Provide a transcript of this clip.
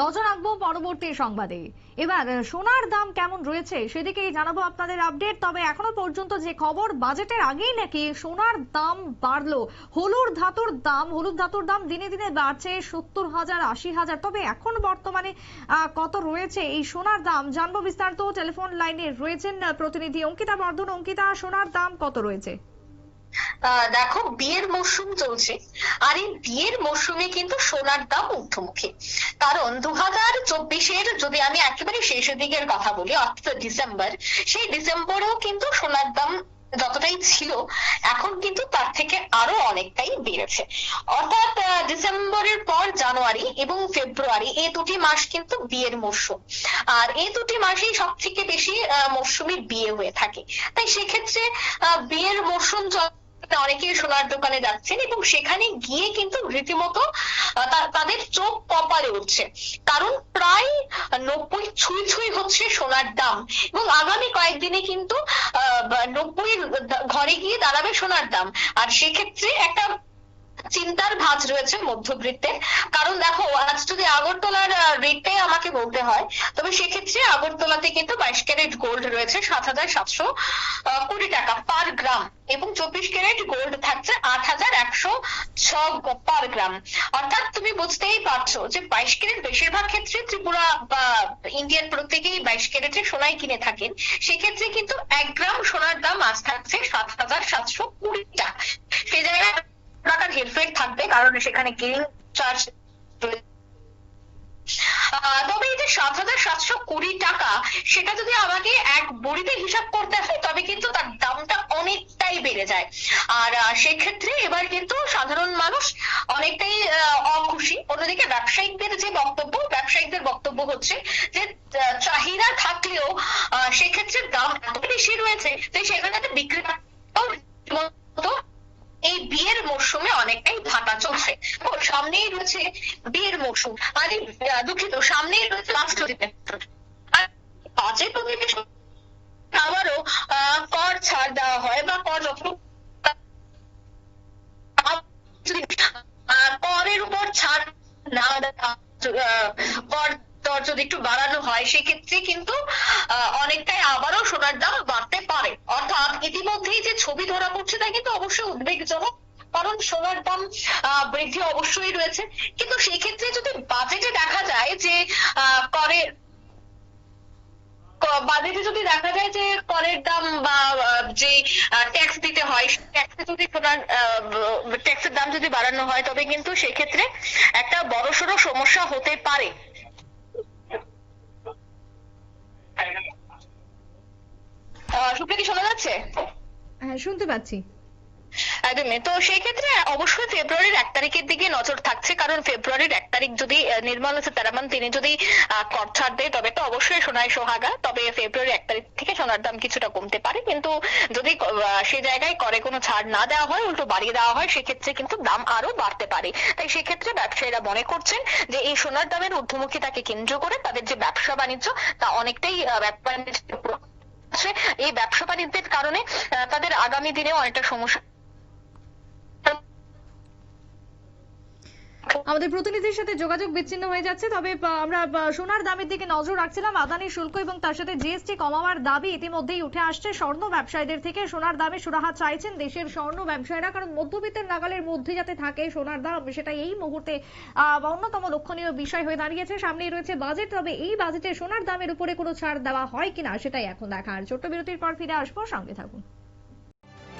নজর রাখব পরবর্তী সংবাদে। এবার সোনার দাম কেমন রয়েছে সেদিকেই জানাব আপনাদের আপডেট। তবে এখনও পর্যন্ত যে খবর বাজেটের আগেই নাকি সোনার দাম বাড়লো, হলুদ ধাতুর দাম, হলুদ ধাতুর দাম দিনে দিনে বাড়ছে সত্তর হাজার, আশি হাজার। তবে এখন বর্তমানে কত রয়েছে এই সোনার দাম? জানব বিস্তারিত। টেলিফোন লাইনে রয়েছেন প্রতিনিধি অঙ্কিতা বর্ধন। অঙ্কিতা, সোনার দাম কত রয়েছে? দেখো, বিয়ের মরশুম চলছে। আর এই বিয়ের মরশুমে কিন্তু সোনার দাম ঊর্ধ্বমুখী। কারণ দু হাজার চব্বিশের যদি আমি একেবারে শেষের দিকের কথা বলি, অর্থাৎ ডিসেম্বর, সেই ডিসেম্বরেও কিন্তু সোনার দাম যতটাই ছিল, এখন কিন্তু তার থেকে আরও অনেকটাই বেড়েছে। অর্থাৎ ডিসেম্বরের পর জানুয়ারি এবং ফেব্রুয়ারি, এই দুটি মাস কিন্তু বিয়ের মরশুম। আর এই দুটি মাসেই সব থেকে বেশি মরশুমে বিয়ে হয়ে থাকে। তাই সেক্ষেত্রে বিয়ের মরশুম অনেকেই সোনার দোকানে যাচ্ছেন এবং সেখানে গিয়ে কিন্তু রীতিমতো তাদের চোখ কপালে উঠছে। কারণ প্রায় নব্বই ছুঁই ছুঁই হচ্ছে সোনার দাম এবং আগামী কয়েকদিনে কিন্তু, আহ নব্বই ঘরে গিয়ে দাঁড়াবে সোনার দাম। আর সেক্ষেত্রে একটা চিন্তার ভাঁজ রয়েছে মধ্যবৃত্তের কারণ দেখো, আজ যদি আগরতলার রেটটাই আমাকে বলতে হয়, তবে সেক্ষেত্রে আগরতলাতে কিন্তু বাইশ ক্যারেট গোল্ড রয়েছে, সাত হাজার সাতশো কোটি টাকা পার গ্রাম এবং চব্বিশ ক্যারেট গোল্ড থাকছে আট হাজার একশো ছ পার গ্রাম অর্থাৎ তুমি বুঝতেই পারছ যে বাইশ ক্যারেট বেশিরভাগ ক্ষেত্রে ত্রিপুরা বা ইন্ডিয়ার প্রত্যেকেই বাইশ ক্যারেটে সোনাই কিনে থাকেন। সেক্ষেত্রে কিন্তু এক গ্রাম সোনার দাম আজ থাকছে সাত হাজার সাতশো কুড়ি টাকা। সে জায়গায় হেরফের থাকবে, কারণ সেখানে গেরিং চার্জ তবে এই যে সাত হাজার সাতশো কুড়ি টাকা, সেটা যদি আমাকে এক বড়িতে হিসাব করতে হয়, তবে কিন্তু তার দামটা অনেকটাই বেড়ে যায়। আর সেক্ষেত্রে এবার কিন্তু সাধারণ মানুষ অনেকটাই অখুশি। অন্যদিকে ব্যবসায়িকদের যে বক্তব্য, ব্যবসায়িকদের বক্তব্য হচ্ছে যে চাহিদা থাকলেও সেক্ষেত্রে দাম এত বেশি রয়েছে যে সেখানে রীতিমতো এই বিয়ের মরশুমে অনেকটাই ভাটা চলছে। ও সামনেই রয়েছে বিয়ের মরশুম। আর দুঃখিত, সামনেই রয়েছে রাষ্ট্রপতি বাজেট অধিবেশন আবারও কর ছাড় দেওয়া হয় বা কর করের উপর ছাড় না কর দর যদি একটু বাড়ানো হয়, সেক্ষেত্রে কিন্তু অনেকটাই আবারও সোনার দাম ইতিমধ্যেই যে ছবি ধরা পড়ছে তা কিন্তু অবশ্যই উদ্বেগজনক, কারণ সোনার দাম বৃদ্ধি অবশ্যই রয়েছে। কিন্তু সেক্ষেত্রে যদি বাজেটে দেখা যায় যে করের বাজেটে যদি দেখা যায় যে করের দাম বা যে ট্যাক্স দিতে হয় ট্যাক্সে যদি সোনার ট্যাক্সের দাম যদি বাড়ানো হয়, তবে কিন্তু সেক্ষেত্রে একটা বড়সড় সমস্যা হতে পারে। সুপ্রিয়া কি শোনা যাচ্ছে? হ্যাঁ শুনতে পাচ্ছি। একদমই তো সেই ক্ষেত্রে অবশ্যই ফেব্রুয়ারির এক তারিখের দিকে নজর থাকছে কারণ ফেব্রুয়ারির এক তারিখ যদি নির্মলা সীতারামন তিনি যদি কর ছাড় দেয় তবে তো অবশ্যই সোনায় সোহাগা তবে ফেব্রুয়ারি এক তারিখ থেকে সোনার দাম কিছুটা কমতে পারে কিন্তু যদি সেই জায়গায় করে কোনো ছাড় না দেওয়া হয় উল্টো বাড়িয়ে দেওয়া হয় সেক্ষেত্রে কিন্তু দাম আরও বাড়তে পারে। তাই সেক্ষেত্রে ব্যবসায়ীরা মনে করছেন যে এই সোনার দামের ঊর্ধ্বমুখী তাকে কেন্দ্র করে তাদের যে ব্যবসা বাণিজ্য তা অনেকটাই ব্যবসা বাণিজ্যের আছে। এই ব্যবসা বাণিজ্যের কারণে তাদের আগামী দিনে অনেকটা সমস্যা আমাদের প্রতিনিধির সাথে যোগাযোগ বিচ্ছিন্ন হয়ে যাচ্ছে, তবে আমরা সোনার দামের দিকে নজর রাখছিলাম। আদানি শুল্ক এবং তার সাথে জিএসটি কমাবার দাবি ইতিমধ্যেই উঠে আসছে। স্বর্ণ ব্যবসায়ীদের থেকে সোনার দামে সুরাহা চাইছেন দেশের স্বর্ণ ব্যবসায়ীরা, কারণ মধ্যবিত্তের নাগালের মধ্যে যাতে থাকে সোনার দাম, সেটা এই মুহূর্তে অন্যতম লক্ষণীয় বিষয় হয়ে দাঁড়িয়েছে। সামনেই রয়েছে বাজেট, তবে এই বাজেটে সোনার দামের উপরে কোনো ছাড় দেওয়া হয় কিনা সেটাই এখন দেখার। ছোট্ট বিরতির পর ফিরে আসব, সঙ্গে থাকুন।